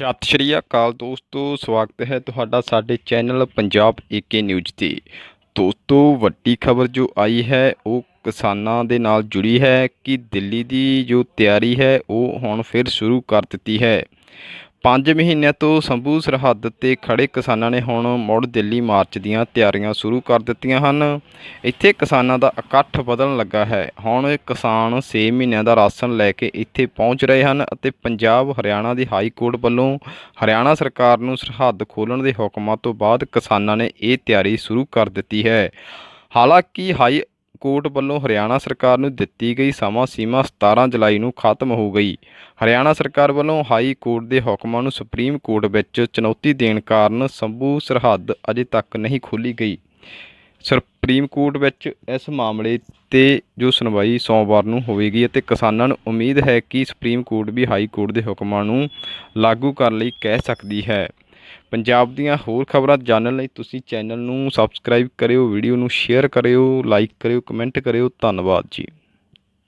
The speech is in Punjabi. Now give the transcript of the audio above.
ਸਤਿ ਸ਼੍ਰੀ ਅਕਾਲ ਦੋਸਤੋ, ਸਵਾਗਤ ਹੈ ਤੁਹਾਡਾ ਸਾਡੇ ਚੈਨਲ ਪੰਜਾਬ ਏਕੇ ਨਿਊਜ਼ ਤੇ। ਦੋਸਤੋ, ਵੱਡੀ ਖਬਰ ਜੋ ਆਈ ਹੈ, ਉਹ ਕਿਸਾਨਾਂ ਦੇ ਨਾਲ ਜੁੜੀ ਹੈ ਕਿ ਦਿੱਲੀ ਦੀ ਜੋ ਤਿਆਰੀ ਹੈ, ਉਹ ਹੁਣ ਫਿਰ ਸ਼ੁਰੂ ਕਰ ਦਿੱਤੀ ਹੈ। 5 ਮਹੀਨਿਆਂ ਤੋਂ ਸੰਭੂ ਸਰਹੱਦ ਤੇ ਖੜੇ ਕਿਸਾਨਾਂ ਨੇ ਹੁਣ ਮੁੜ ਦਿੱਲੀ ਮਾਰਚ ਦੀਆਂ ਤਿਆਰੀਆਂ ਸ਼ੁਰੂ ਕਰ ਦਿੱਤੀਆਂ ਹਨ। ਇੱਥੇ ਕਿਸਾਨਾਂ ਦਾ ਇਕੱਠ ਵਧਣ ਲੱਗਾ ਹੈ। ਹੁਣ ਕਿਸਾਨ 6 ਮਹੀਨਿਆਂ ਦਾ ਰਾਸ਼ਨ ਲੈ ਕੇ ਇੱਥੇ ਪਹੁੰਚ ਰਹੇ ਹਨ ਅਤੇ ਪੰਜਾਬ ਹਰਿਆਣਾ ਦੀ ਹਾਈ ਕੋਰਟ ਵੱਲੋਂ ਹਰਿਆਣਾ ਸਰਕਾਰ ਨੂੰ ਸਰਹੱਦ ਖੋਲ੍ਹਣ ਦੇ ਹੁਕਮਾਂ ਤੋਂ ਬਾਅਦ ਕਿਸਾਨਾਂ ਨੇ ਇਹ ਤਿਆਰੀ ਸ਼ੁਰੂ ਕਰ ਦਿੱਤੀ ਹੈ। ਹਾਲਾਂਕਿ ਹਾਈ ਕੋਰਟ ਵੱਲੋਂ ਹਰਿਆਣਾ ਸਰਕਾਰ ਨੂੰ ਦਿੱਤੀ ਗਈ ਸਮਾਂ ਸੀਮਾ 17 ਜੁਲਾਈ ਨੂੰ ਖਤਮ ਹੋ ਗਈ। ਹਰਿਆਣਾ ਸਰਕਾਰ ਵੱਲੋਂ ਹਾਈ ਕੋਰਟ ਦੇ ਹੁਕਮਾਂ ਨੂੰ ਸੁਪਰੀਮ ਕੋਰਟ ਵਿੱਚ ਚੁਣੌਤੀ ਦੇਣ ਕਾਰਨ ਸੰਭੂ ਸਰਹੱਦ ਅਜੇ ਤੱਕ ਨਹੀਂ ਖੋਲ੍ਹੀ ਗਈ। ਸੁਪਰੀਮ ਕੋਰਟ ਵਿੱਚ ਇਸ ਮਾਮਲੇ ਤੇ ਜੋ ਸੁਣਵਾਈ ਸੋਮਵਾਰ ਨੂੰ ਹੋਵੇਗੀ ਅਤੇ ਕਿਸਾਨਾਂ ਨੂੰ ਉਮੀਦ ਹੈ ਕਿ ਸੁਪਰੀਮ ਕੋਰਟ ਵੀ ਹਾਈ ਕੋਰਟ ਦੇ ਹੁਕਮਾਂ ਨੂੰ ਲਾਗੂ ਕਰਨ ਲਈ ਕਹਿ ਸਕਦੀ ਹੈ। ਪੰਜਾਬ ਦੀਆਂ ਹੋਰ ਖਬਰਾਂ ਜਾਣਨ ਲਈ ਤੁਸੀਂ ਚੈਨਲ ਨੂੰ ਸਬਸਕ੍ਰਾਈਬ ਕਰਿਓ ਵੀਡੀਓ ਨੂੰ ਸ਼ੇਅਰ ਕਰਿਓ ਲਾਈਕ ਕਰਿਓ ਕਮੈਂਟ ਕਰਿਓ, ਧੰਨਵਾਦ ਜੀ।